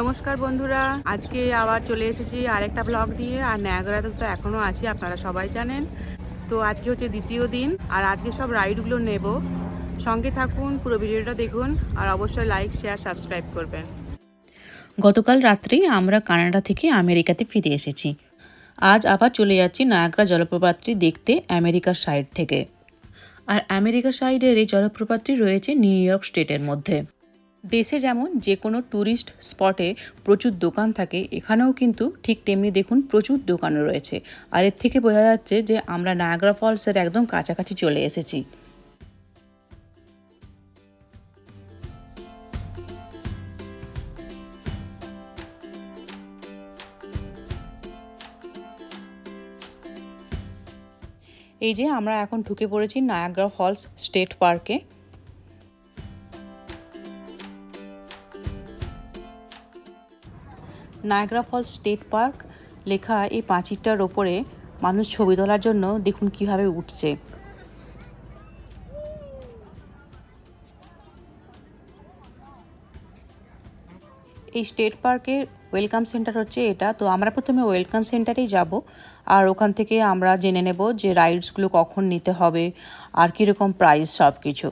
নমস্কার বন্ধুরা, আজকে আবার চলে এসেছি আরেকটা ব্লগ নিয়ে, আর ন্যাগরাতে তো এখনও আছি, আপনারা সবাই জানেন। তো আজকে হচ্ছে দ্বিতীয় দিন, আর আজকে সব রাইডগুলো নেব। সঙ্গে থাকুন, পুরো ভিডিওটা দেখুন, আর অবশ্যই লাইক শেয়ার সাবস্ক্রাইব করবেন। গতকাল রাত্রি আমরা কানাডা থেকে আমেরিকাতে ফিরে এসেছি। আজ আবার চলে যাচ্ছি নায়াগ্রা জলপ্রপাতটি দেখতে আমেরিকার সাইড থেকে। আর আমেরিকা সাইডের এই জলপ্রপাতটি রয়েছে নিউ ইয়র্ক স্টেটের মধ্যে। দেশে যেমন যে কোনো ট্যুরিস্ট স্পটে প্রচুর দোকান থাকে, এখানেও কিন্তু ঠিক তেমনি দেখুন প্রচুর দোকান রয়েছে। আর এর থেকে বোঝা যাচ্ছে যে আমরা নায়াগ্রা ফলসের একদম কাছাকাছি চলে এসেছি। এই যে আমরা এখন ঢুকে পড়েছি নায়াগ্রা ফলস স্টেট পার্কে নায়াগ্রা ফলস স্টেট পার্ক লেখা এই পাঁচিরটার ওপরে মানুষ ছবি তোলার জন্য দেখুন কীভাবে উঠছে। এই স্টেট পার্কের ওয়েলকাম সেন্টার হচ্ছে এটা। তো আমরা প্রথমে ওয়েলকাম সেন্টারেই যাব। আর ওখান থেকে আমরা জেনে নেব যে রাইডসগুলো কখন নিতে হবে, আর কীরকম প্রাইস সব কিছু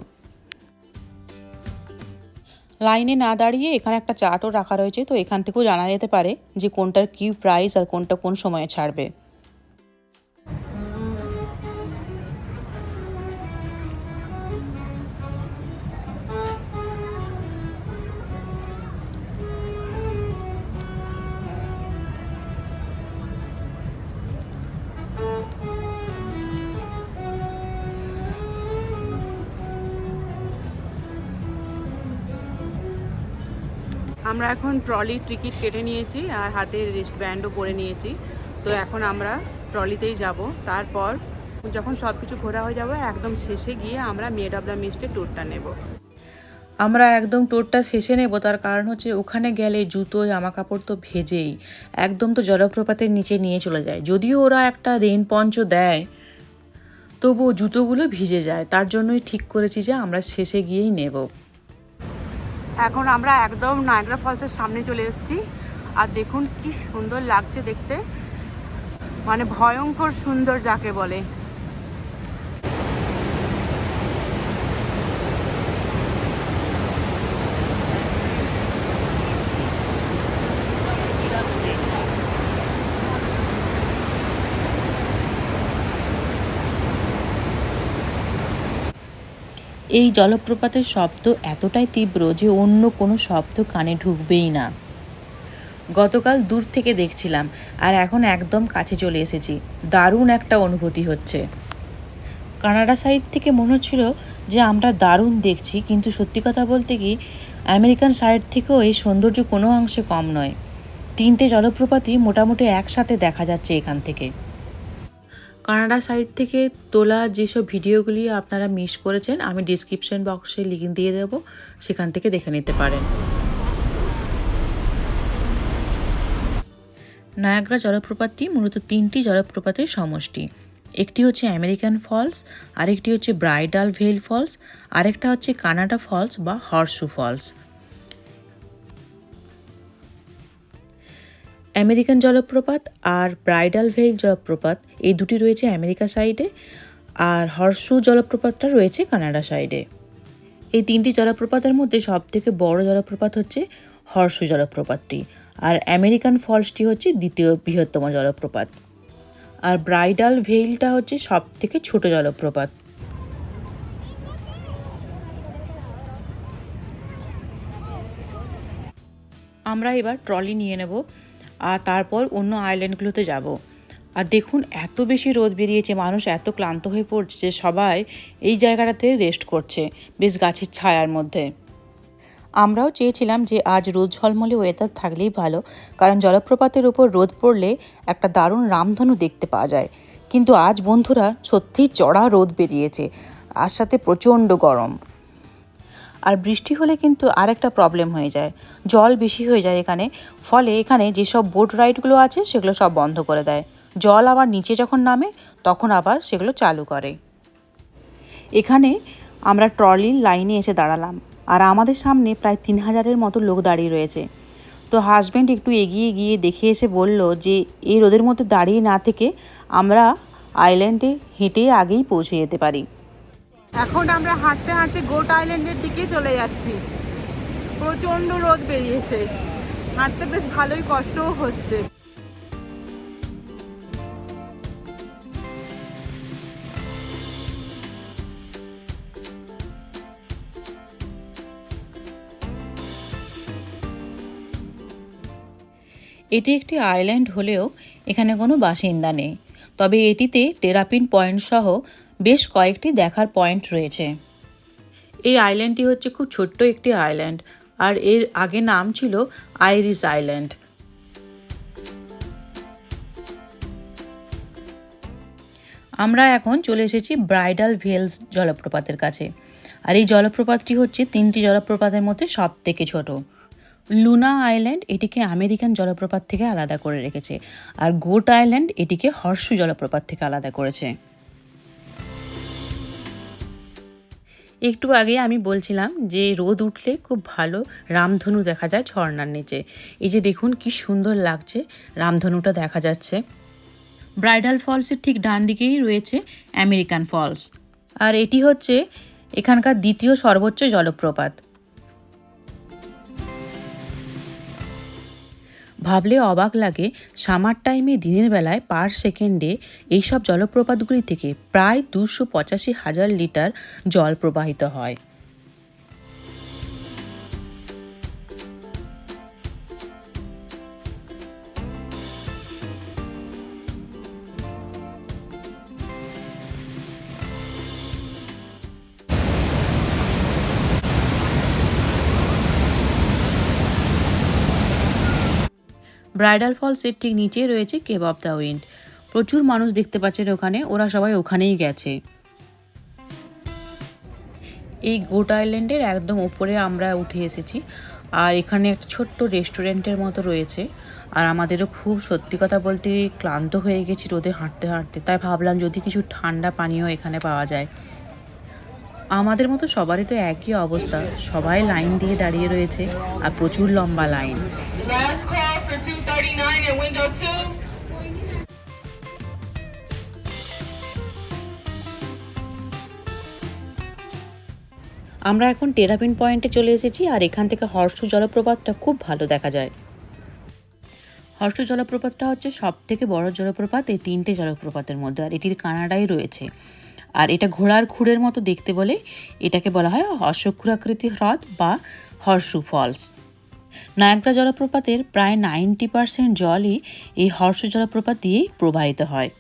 লাইনে না দাঁড়িয়ে এখানে একটা চার্টও রাখা রয়েছে, তো এখান থেকেও জানা যেতে পারে যে কোনটার কী প্রাইস আর কোনটা কোন সময়ে ছাড়বে। আমরা এখন ট্রলি টিকিট কেটে নিয়েছি আর হাতে রিস্ট ব্যান্ডও পরে নিয়েছি। তো এখন আমরা ট্রলিতেই যাব। তারপর যখন সব কিছু ঘোরা হয়ে যাবে, একদম শেষে গিয়ে আমরা মেড অফ দ্য মিস্টের নেব। আমরা একদম টোরটা শেষে নেব। তার কারণ হচ্ছে ওখানে গেলে জুতো জামা কাপড় তো ভেজেই। একদম তো জলপ্রপাতের নিচে নিয়ে চলে যায়। যদিও ওরা একটা রেন পঞ্চ দেয়, তবুও জুতোগুলো ভিজে যায়। তার জন্যই ঠিক করেছি যে আমরা শেষে গিয়েই নেব। এখন আমরা একদম নায়গ্রা ফলসের সামনে চলে এসেছি। আর দেখুন কি সুন্দর লাগছে দেখতে। মানে ভয়ঙ্কর সুন্দর যাকে বলে। এই জলপ্রপাতের শব্দ এতটাই তীব্র যে অন্য কোনো শব্দ কানে ঢুকবেই না। গতকাল দূর থেকে দেখছিলাম, আর এখন একদম কাছে চলে এসেছি। দারুণ একটা অনুভূতি হচ্ছে। কানাডা সাইড থেকে মনে হচ্ছিল যে আমরা দারুণ দেখছি, কিন্তু সত্যি কথা বলতে কি, আমেরিকান সাইড থেকেও এই সৌন্দর্য কোনো অংশে কম নয়। তিনটে জলপ্রপাতই মোটামুটি একসাথে দেখা যাচ্ছে এখান থেকে। কানাডা সাইট থেকে তোলা যেসব ভিডিওগুলি আপনারা মিস করেছেন, আমি ডিসক্রিপশন বক্সে লিঙ্ক দিয়ে দেবো, সেখান থেকে দেখে নিতে পারেন। নায়াগ্রা জলপ্রপাতটি মূলত তিনটি জলপ্রপাতের সমষ্টি। একটি হচ্ছে আমেরিকান ফলস, আরেকটি হচ্ছে ব্রাইডাল ভেল ফলস, আরেকটা হচ্ছে কানাডা ফলস বা হর্সু ফলস। আমেরিকান জলপ্রপাত আর ব্রাইডাল ভেইল জলপ্রপাত, এই দুটি রয়েছে আমেরিকা সাইডে আর হর্সু জলপ্রপাতটা রয়েছে কানাডা সাইডে। এই তিনটি জলপ্রপাতের মধ্যে সবথেকে বড় জলপ্রপাত হচ্ছে হর্সু জলপ্রপাতটি আর আমেরিকান ফলসটি হচ্ছে দ্বিতীয় বৃহত্তম জলপ্রপাত। আর ব্রাইডাল ভেইলটা হচ্ছে সব থেকে ছোট জলপ্রপাত। আমরা এবার ট্রলি নিয়ে নেব। আর তারপর অন্য আইল্যান্ডগুলোতে যাব। আর দেখুন, এত বেশি রোদ বেরিয়েছে, মানুষ এত ক্লান্ত হয়ে পড়ছে যে সবাই এই জায়গাটাতে রেস্ট করছে, বেশ গাছের ছায়ার মধ্যে। আমরাও চেয়েছিলাম যে আজ রোদ ঝলমলে ওয়েদার থাকলেই ভালো, কারণ জলপ্রপাতের উপর রোদ পড়লে একটা দারুণ রামধনু দেখতে পাওয়া যায়। কিন্তু আজ বন্ধুরা সত্যিই চড়া রোদ বেরিয়েছে, আর সাথে প্রচণ্ড গরম। আর বৃষ্টি হলে কিন্তু আরেকটা প্রবলেম হয়ে যায়। জল বেশি হয়ে যায় এখানে, ফলে এখানে যেসব বোট রাইডগুলো আছে সেগুলো সব বন্ধ করে দেয়। জল আবার নিচে যখন নামে, তখন আবার সেগুলো চালু করে। এখানে আমরা ট্রলির লাইনে এসে দাঁড়ালাম আর আমাদের সামনে প্রায় তিন হাজারের মতো লোক দাঁড়িয়ে রয়েছে। তো হাজব্যান্ড একটু এগিয়ে গিয়ে দেখে এসে বলল যে, এই রোদের মধ্যে দাঁড়িয়ে না থেকে আমরা আইল্যান্ডে হেঁটে আগেই পৌঁছে যেতে পারি। এখন আমরা হাঁটতে হাঁটতে গোট আইল্যান্ডের দিকে চলে যাচ্ছি। প্রচণ্ড রোদ বেরিয়েছে। হাঁটতে বেশ ভালোই কষ্টও হচ্ছে। এটি একটি আইল্যান্ড হলেও এখানে কোনো বাসিন্দা নেই। তবে এটিতে টেরাপিন পয়েন্ট সহ বেশ কয়েকটি দেখার পয়েন্ট রয়েছে। এই আইল্যান্ডটি হচ্ছে খুব ছোট্ট একটি আইল্যান্ড, আর এর আগে নাম ছিল আইরিস আইল্যান্ড। আমরা এখন চলে এসেছি ব্রাইডাল ভেলস জলপ্রপাতের কাছে। আর এই জলপ্রপাতটি হচ্ছে তিনটি জলপ্রপাতের মধ্যে সব থেকে ছোট। লুনা আইল্যান্ড এটিকে আমেরিকান জলপ্রপাত থেকে আলাদা করে রেখেছে, আর গোট আইল্যান্ড এটিকে হর্ষু জলপ্রপাত থেকে আলাদা করেছে। একটু আগে আমি বলছিলাম যে রোদ উঠলে খুব ভালো রামধনু দেখা যায় ঝর্নার নিচে। এই যে দেখুন কি সুন্দর লাগছে রামধনুটা দেখা যাচ্ছে। ব্রাইডাল ফলসের ঠিক ডান দিকেই রয়েছে আমেরিকান ফলস। আর এটি হচ্ছে এখানকার দ্বিতীয় সর্বোচ্চ জলপ্রপাত। ভাবলে অবাক লাগে, সামার টাইমে দিনের বেলায় পার সেকেন্ডে এইসব জলপ্রপাতগুলি থেকে প্রায় দুশো পঁচাশি হাজার লিটার জল প্রবাহিত হয়। ব্রাইডাল ফলসের ঠিক নিচেই রয়েছে কেব অফ দ্য উইন্ড। প্রচুর মানুষ দেখতে পাচ্ছেন ওখানে, ওরা সবাই ওখানেই গেছে। এই গোট আইল্যান্ডের একদম উপরে আমরা উঠে এসেছি, আর এখানে একটা ছোট্ট রেস্টুরেন্টের মতো রয়েছে। আর আমাদেরও খুব সত্যি কথা বলতে ক্লান্ত হয়ে গেছি রোদে হাঁটতে হাঁটতে, তাই ভাবলাম যদি কিছু ঠান্ডা পানীয় এখানে পাওয়া যায়। আমাদের মতো সবারই তো একই অবস্থা, সবাই লাইন দিয়ে দাঁড়িয়ে রয়েছে, আর প্রচুর লম্বা line. For 239 at window two. আমরা এখন টেরাপিন পয়েন্টে চলে এসেছি আর এখান থেকে হর্ষ জলপ্রপাতটা খুব ভালো দেখা যায়। হর্ষ জলপ্রপাতটা হচ্ছে সব থেকে বড় জলপ্রপাত এই তিনটে জলপ্রপাতের মধ্যে আর এটির কানাডায় রয়েছে। আর এটা ঘোড়ার খুঁড়ের মতো দেখতে বলে এটাকে বলা হয় অশ্বক্ষুরাকৃতি হ্রদ বা হর্ষু ফলস। নায়াগ্রা জলপ্রপাতের প্রায় নাইনটি পার্সেন্ট জলই এই হর্ষ জলপ্রপাত দিয়েই প্রবাহিত হয়।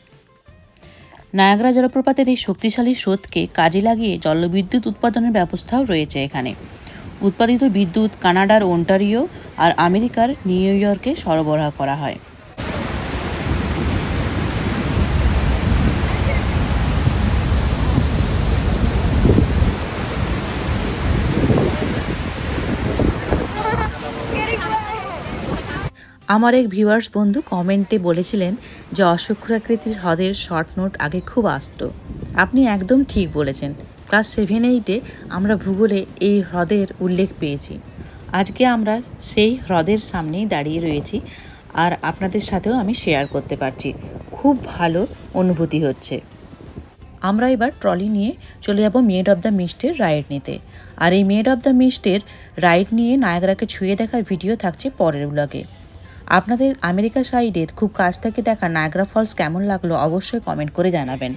নায়াগ্রা জলপ্রপাতের এই শক্তিশালী স্রোতকে কাজে লাগিয়ে জলবিদ্যুৎ উৎপাদনের ব্যবস্থাও রয়েছে এখানে। উৎপাদিত বিদ্যুৎ কানাডার ওন্টারিও আর আমেরিকার নিউ ইয়র্কে সরবরাহ করা হয়। আমার এক ভিউয়ার্স বন্ধু কমেন্টে বলেছিলেন যে অশ্বক্ষুরাকৃতির হ্রদের শর্ট নোট আগে খুব আসত। আপনি একদম ঠিক বলেছেন। ক্লাস সেভেন এইটে আমরা ভূগোলে এই হ্রদের উল্লেখ পেয়েছি। আজকে আমরা সেই হ্রদের সামনেই দাঁড়িয়ে রয়েছি আর আপনাদের সাথেও আমি শেয়ার করতে পারছি। খুব ভালো অনুভূতি হচ্ছে। আমরা এবার ট্রলি নিয়ে চলে যাব maid of the mist ride নিতে। আর এই maid of the mist ride নিয়ে নায়গরাকে ছুঁয়ে দেখার ভিডিও থাকছে পরের ব্লগে আপনাদের আমেরিকা সাইডের খুব কাছ থেকে দেখা নায়গ্রা ফলস কেমন লাগল অবশ্যই কমেন্ট করে জানাবেন।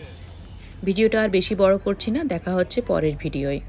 ভিডিওটা আর বেশি বড় করছি না, দেখা হচ্ছে পরের ভিডিওয়।